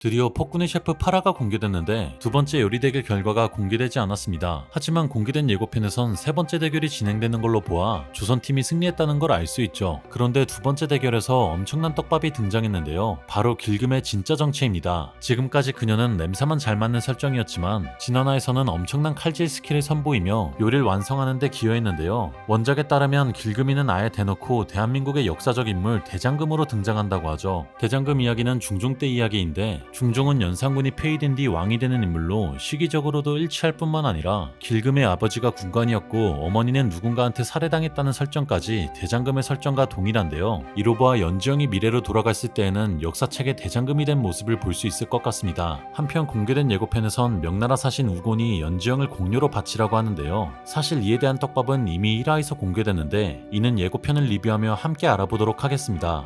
드디어 폭군의 셰프 파라가 공개됐는데 두 번째 요리 대결 결과가 공개되지 않았습니다. 하지만 공개된 예고편에선 세 번째 대결이 진행되는 걸로 보아 조선팀이 승리했다는 걸 알 수 있죠. 그런데 두 번째 대결에서 엄청난 떡밥이 등장했는데요. 바로 길금의 진짜 정체입니다. 지금까지 그녀는 냄새만 잘 맡는 설정이었지만 진화나에서는 엄청난 칼질 스킬을 선보이며 요리를 완성하는 데 기여했는데요. 원작에 따르면 길금이는 아예 대놓고 대한민국의 역사적 인물 대장금으로 등장한다고 하죠. 대장금 이야기는 중종 때 이야기인데 중종은 연산군이 폐위된 뒤 왕이 되는 인물로 시기적으로도 일치할 뿐만 아니라 길금의 아버지가 군관이었고 어머니는 누군가한테 살해당했다는 설정까지 대장금의 설정과 동일한데요. 이로 보아 연지영이 미래로 돌아갔을 때에는 역사책에 대장금이 된 모습을 볼 수 있을 것 같습니다. 한편 공개된 예고편에선 명나라 사신 우곤이 연지영을 공료로 바치라고 하는데요. 사실 이에 대한 떡밥은 이미 1화에서 공개됐는데 이는 예고편을 리뷰하며 함께 알아보도록 하겠습니다.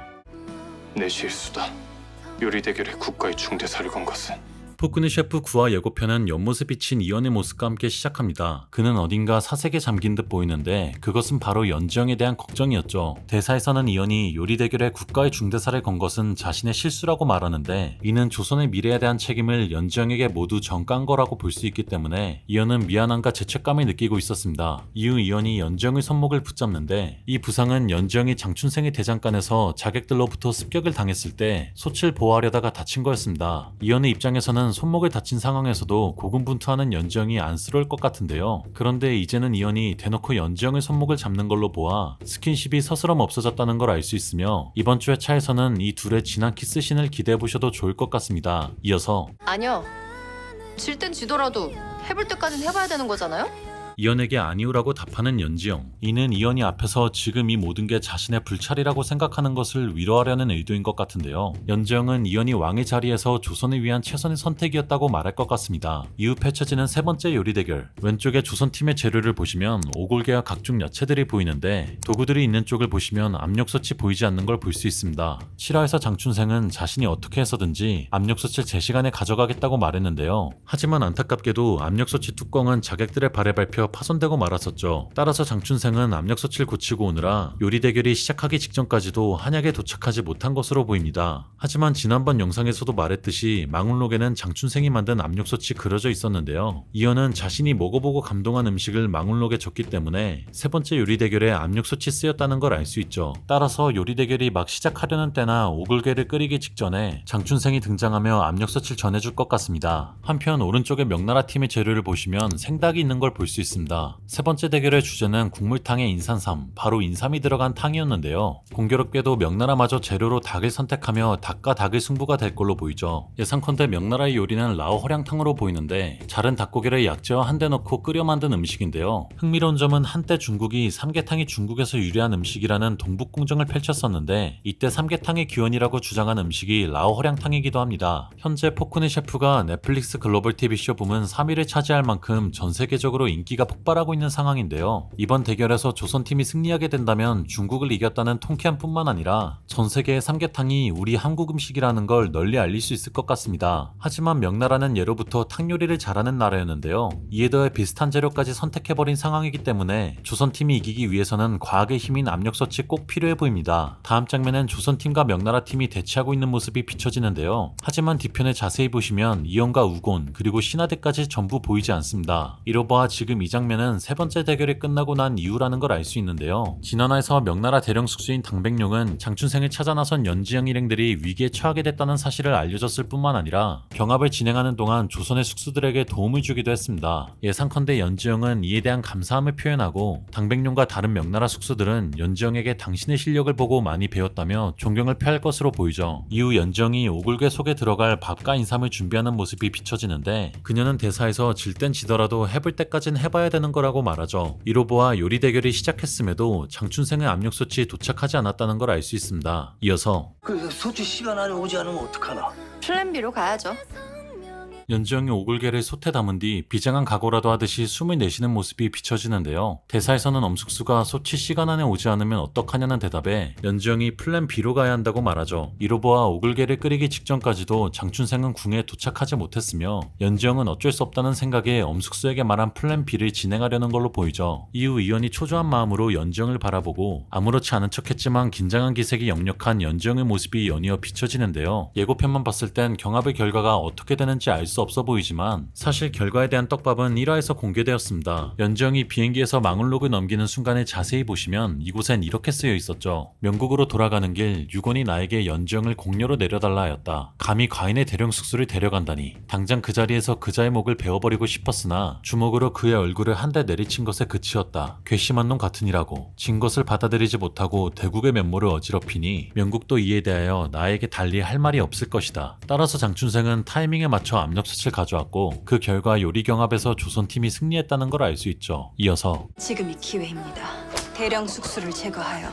내 실수다. 요리 대결에 국가의 중대사를 건 것은 포크니 셰프 9화 예고편은 옆모습 비친 이연의 모습과 함께 시작합니다. 그는 어딘가 사색에 잠긴 듯 보이는데 그것은 바로 연지영에 대한 걱정이었죠. 대사에서는 이연이 요리 대결에 국가의 중대사를 건 것은 자신의 실수라고 말하는데 이는 조선의 미래에 대한 책임을 연지영에게 모두 전가한 거라고 볼 수 있기 때문에 이연은 미안함과 죄책감을 느끼고 있었습니다. 이후 이연이 연지영의 손목을 붙잡는데 이 부상은 연지영이 장춘생의 대장간에서 자객들로부터 습격을 당했을 때 소치를 보호하려다가 다친 거였습니다. 이연의 입장에서는 손목을 다친 상황에서도 고군분투하는 연지영이 안쓰러울 것 같은데요. 그런데 이제는 이연이 대놓고 연지영의 손목을 잡는 걸로 보아 스킨십이 서스럼 없어졌다는 걸 알 수 있으며 이번 주 회차에서는 이 둘의 진한 키스신을 기대해 보셔도 좋을 것 같습니다. 이어서 아니요. 질 땐 지더라도 해볼 때까진 해봐야 되는 거잖아요? 이연에게 아니오라고 답하는 연지영. 이는 이연이 앞에서 지금 이 모든 게 자신의 불찰이라고 생각하는 것을 위로하려는 의도인 것 같은데요. 연지영은 이연이 왕의 자리에서 조선을 위한 최선의 선택이었다고 말할 것 같습니다. 이후 펼쳐지는 세 번째 요리 대결. 왼쪽에 조선팀의 재료를 보시면 오골계와 각종 야채들이 보이는데 도구들이 있는 쪽을 보시면 압력솥이 보이지 않는 걸 볼 수 있습니다. 실화에서 장춘생은 자신이 어떻게 해서든지 압력솥을 제 시간에 가져가겠다고 말했는데요. 하지만 안타깝게도 압력솥이 뚜껑은 자객들의 발에 밟혀 파손되고 말았었죠. 따라서 장춘생은 압력솥을 고치고 오느라 요리 대결이 시작하기 직전까지도 한약에 도착하지 못한 것으로 보입니다. 하지만 지난번 영상에서도 말했듯이 망울록에는 장춘생이 만든 압력솥이 그려져 있었는데요. 이현은 자신이 먹어보고 감동한 음식을 망울록에 적기 때문에 세 번째 요리 대결에 압력솥이 쓰였다는 걸 알 수 있죠. 따라서 요리 대결이 막 시작하려는 때나 오글개를 끓이기 직전에 장춘생이 등장하며 압력솥을 전해줄 것 같습니다. 한편 오른쪽에 명나라 팀의 재료를 보시면 생닭이 있는 걸 볼 수 있습니다. 세 번째 대결의 주제는 국물탕의 인산삼, 바로 인삼이 들어간 탕이었는데요. 공교롭게도 명나라마저 재료로 닭을 선택하며 닭과 닭의 승부가 될 걸로 보이죠. 예상컨대 명나라의 요리는 라오 허량탕으로 보이는데 자른 닭고기를 약재와 한데 넣고 끓여 만든 음식인데요. 흥미로운 점은 한때 중국이 삼계탕이 중국에서 유래한 음식이라는 동북공정을 펼쳤었는데 이때 삼계탕의 기원이라고 주장한 음식이 라오 허량탕이기도 합니다. 현재 포크네 셰프가 넷플릭스 글로벌 TV쇼 부문 3위를 차지할 만큼 전 세계적으로 인기가 폭발하고 있는 상황인데요. 이번 대결에서 조선팀이 승리하게 된다면 중국을 이겼다는 통쾌함뿐만 아니라 전 세계의 삼계탕이 우리 한국 음식이라는 걸 널리 알릴 수 있을 것 같습니다. 하지만 명나라는 예로부터 탕 요리를 잘하는 나라였는데요. 이에 더해 비슷한 재료까지 선택해버린 상황이기 때문에 조선팀이 이기기 위해서는 과학의 힘인 압력솥이 꼭 필요해 보입니다. 다음 장면엔 조선팀과 명나라 팀이 대치하고 있는 모습이 비춰지는데요. 하지만 뒤편에 자세히 보시면 이영과 우곤 그리고 신하대까지 전부 보이지 않습니다. 이로 보아 지금 이 장면은 세 번째 대결이 끝나고 난 이후라는 걸 알 수 있는데요. 진화나에서 명나라 대령 숙수인 당백룡은 장춘생을 찾아 나선 연지영 일행들이 위기에 처하게 됐다는 사실을 알려줬을 뿐만 아니라 경합을 진행하는 동안 조선의 숙수들에게 도움을 주기도 했습니다. 예상컨대 연지영은 이에 대한 감사함을 표현하고 당백룡과 다른 명나라 숙수들은 연지영에게 당신의 실력을 보고 많이 배웠다며 존경을 표할 것으로 보이죠. 이후 연지영이 오굴계 속에 들어갈 밥과 인삼을 준비하는 모습이 비춰지는데 그녀는 대사에서 질 땐 지더라도 해볼 때까진 해봐야 되는 거라고 말하죠. 이로 보아 요리 대결이 시작했음에도 장춘생의 압력솥이 도착하지 않았다는 걸 알 수 있습니다. 이어서 그 소치 시간 안에 오지 않으면 어떡하나? 플랜 B로 가야죠. 연지영이 오글개를 솥에 담은 뒤 비장한 각오라도 하듯이 숨을 내쉬는 모습이 비춰지는데요. 대사에서는 엄숙수가 소치 시간 안에 오지 않으면 어떡하냐는 대답에 연지영이 플랜 B로 가야 한다고 말하죠. 이로 보아 오글개를 끓이기 직전까지도 장춘생은 궁에 도착하지 못했으며 연지영은 어쩔 수 없다는 생각에 엄숙수에게 말한 플랜 B를 진행하려는 걸로 보이죠. 이후 이현이 초조한 마음으로 연지영을 바라보고 아무렇지 않은 척했지만 긴장한 기색이 역력한 연지영의 모습이 연이어 비춰지는데요. 예고편만 봤을 땐 경합의 결과가 어떻게 되는지 알 수 없어 보이지만 사실 결과에 대한 떡밥은 1화에서 공개되었습니다. 연지영이 비행기에서 망울록을 넘기는 순간을 자세히 보시면 이곳엔 이렇게 쓰여 있었죠. 명국으로 돌아가는 길 유곤이 나에게 연지영을 공료로 내려달라 하였다. 감히 과인의 대령 숙소를 데려간다니 당장 그 자리에서 그자의 목을 베어버리고 싶었으나 주먹으로 그의 얼굴을 한 대 내리친 것에 그치었다. 괘씸한 놈 같으니라고 진 것을 받아들이지 못하고 대국의 면모를 어지럽히니 명국도 이에 대하여 나에게 달리 할 말이 없을 것이다. 따라서 장춘생은 타이밍에 맞춰 압력 솥을 가져왔고 그 결과 요리 경합에서 조선팀이 승리했다는 걸 알 수 있죠. 이어서 지금이 기회입니다. 대령 숙수를 제거하여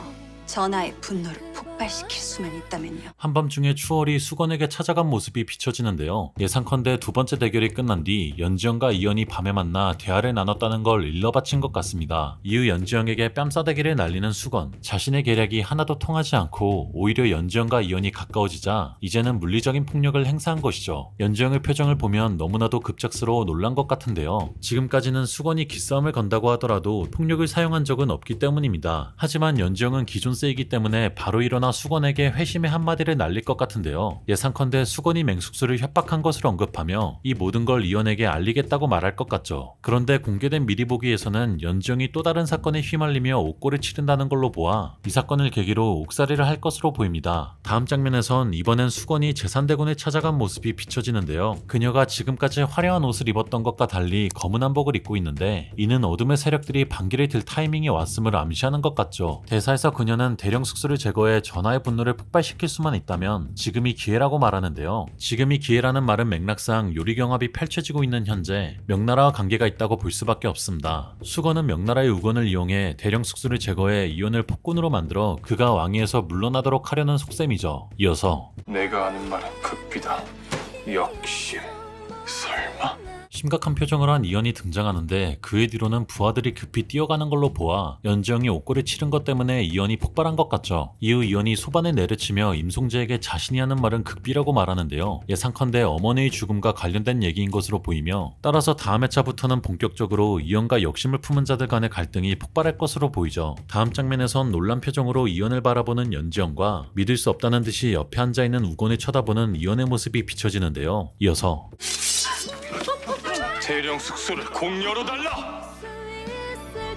전하의 분노를 폭발시킬 수만 있다면요. 한밤중에 추월이 수건에게 찾아간 모습이 비춰지는데요. 예상컨대 두 번째 대결이 끝난 뒤 연지영과 이연이 밤에 만나 대화를 나눴다는 걸 일러 바친 것 같습니다. 이후 연지영에게 뺨싸대기를 날리는 수건. 자신의 계략이 하나도 통하지 않고 오히려 연지영과 이연이 가까워지자 이제는 물리적인 폭력을 행사한 것이죠. 연지영의 표정을 보면 너무나도 급작스러워 놀란 것 같은데요. 지금까지는 수건이 기싸움을 건다고 하더라도 폭력을 사용한 적은 없기 때문입니다. 하지만 연지영은 기존 세이기 때문에 바로 일어나 수건에게 회심의 한마디를 날릴 것 같은데요. 예상컨대 수건이 맹숙수를 협박한 것을 언급하며 이 모든 걸 이연에게 알리겠다고 말할 것 같죠. 그런데 공개된 미리 보기에서는 연지영이 또 다른 사건에 휘말리며 옥고를 치른다는 걸로 보아 이 사건을 계기로 옥살이를 할 것으로 보입니다. 다음 장면에선 이번엔 수건이 제산대군을 찾아간 모습이 비춰지는데요. 그녀가 지금까지 화려한 옷을 입었던 것과 달리 검은 한복을 입고 있는데 이는 어둠의 세력들이 반기를 들 타이밍이 왔음을 암시하는 것 같죠. 대사에서 그녀는 대령 숙소를 제거해 전하의 분노를 폭발시킬 수만 있다면 지금이 기회라고 말하는데요. 지금이 기회라는 말은 맥락상 요리 경합이 펼쳐지고 있는 현재 명나라와 관계가 있다고 볼 수밖에 없습니다. 수건은 명나라의 우건을 이용해 대령 숙소를 제거해 이혼을 폭군으로 만들어 그가 왕위에서 물러나도록 하려는 속셈이죠. 이어서 내가 아는 말은 극비다. 역시 심각한 표정을 한 이연이 등장하는데 그의 뒤로는 부하들이 급히 뛰어가는 걸로 보아 연지영이 옥고를 치른 것 때문에 이연이 폭발한 것 같죠. 이후 이연이 소반을 내려치며 임송재에게 자신이 하는 말은 극비라고 말하는데요. 예상컨대 어머니의 죽음과 관련된 얘기인 것으로 보이며 따라서 다음 회차부터는 본격적으로 이연과 욕심을 품은 자들 간의 갈등이 폭발할 것으로 보이죠. 다음 장면에선 놀란 표정으로 이연을 바라보는 연지영과 믿을 수 없다는 듯이 옆에 앉아있는 우곤을 쳐다보는 이연의 모습이 비춰지는데요. 이어서 대령 숙소를 공료로 달라.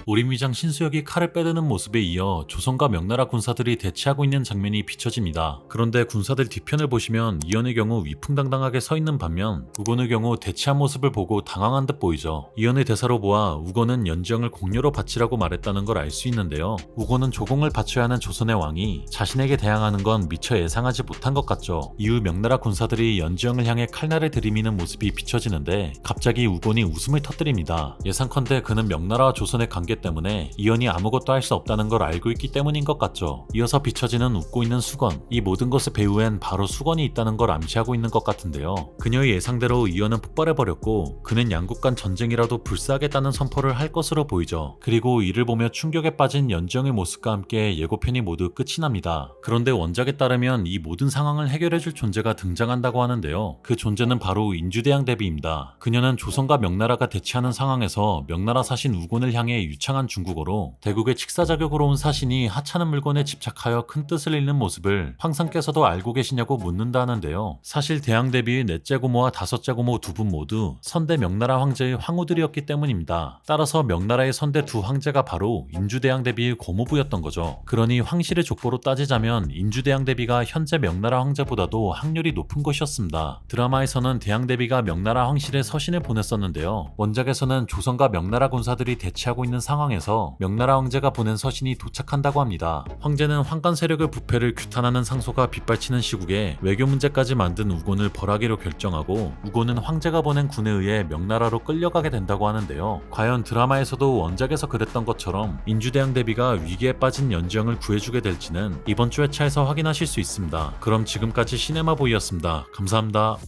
오림위장 신수혁이 칼을 빼드는 모습에 이어 조선과 명나라 군사들이 대치하고 있는 장면이 비춰집니다. 그런데 군사들 뒤편을 보시면 이연의 경우 위풍당당하게 서 있는 반면 우건의 경우 대치한 모습을 보고 당황한 듯 보이죠. 이연의 대사로 보아 우건은 연지영을 공료로 바치라고 말했다는 걸 알 수 있는데요. 우건은 조공을 바쳐야 하는 조선의 왕이 자신에게 대항하는 건 미처 예상하지 못한 것 같죠. 이후 명나라 군사들이 연지영을 향해 칼날을 들이미는 모습이 비춰지는데 갑자기 우건이 웃음을 터뜨립니다. 예상컨대 그는 명나라와 조선의 관계 때문에 이연이 아무것도 할 수 없다는 걸 알고 있기 때문인 것 같죠. 이어서 비춰지는 웃고 있는 수건. 이 모든 것의 배후엔 바로 수건이 있다는 걸 암시하고 있는 것 같은데요. 그녀의 예상대로 이연은 폭발해버렸고 그는 양국 간 전쟁이라도 불사하겠다는 선포를 할 것으로 보이죠. 그리고 이를 보며 충격에 빠진 연지영의 모습과 함께 예고편이 모두 끝이 납니다. 그런데 원작에 따르면 이 모든 상황을 해결해줄 존재가 등장한다고 하는데요. 그 존재는 바로 인주대왕 대비입니다. 그녀는 조선과 명나라가 대치하는 상황에서 명나라 사신 우곤을 향해 유 창한 중국어로 대국의 직사 자격으로 온 사신이 하찮은 물건에 집착하여 큰 뜻을 잃는 모습을 황상께서도 알고 계시냐고 묻는다 하는데요. 사실 대왕 대비의 넷째 고모와 다섯째 고모 두 분 모두 선대 명나라 황제의 황후들이었기 때문입니다. 따라서 명나라의 선대 두 황제가 바로 인주대왕 대비의 고모부였던 거죠. 그러니 황실의 족보로 따지자면 인주대왕 대비가 현재 명나라 황제보다도 학렬이 높은 것이었습니다. 드라마에서는 대왕 대비가 명나라 황실에 서신을 보냈었는데요. 원작에서는 조선과 명나라 군사들이 대치하고 있는 상황에서 명나라 황제가 보낸 서신이 도착한다고 합니다. 황제는 황간 세력의 부패를 규탄하는 상소가 빗발치는 시국에 외교 문제까지 만든 우곤을 벌하기로 결정하고 우곤은 황제가 보낸 군에 의해 명나라로 끌려가게 된다고 하는데요. 과연 드라마에서도 원작에서 그랬던 것처럼 인주대왕 대비가 위기에 빠진 연지영을 구해주게 될지는 이번 주 회차에서 확인하실 수 있습니다. 그럼 지금까지 시네마보이였습니다. 감사합니다.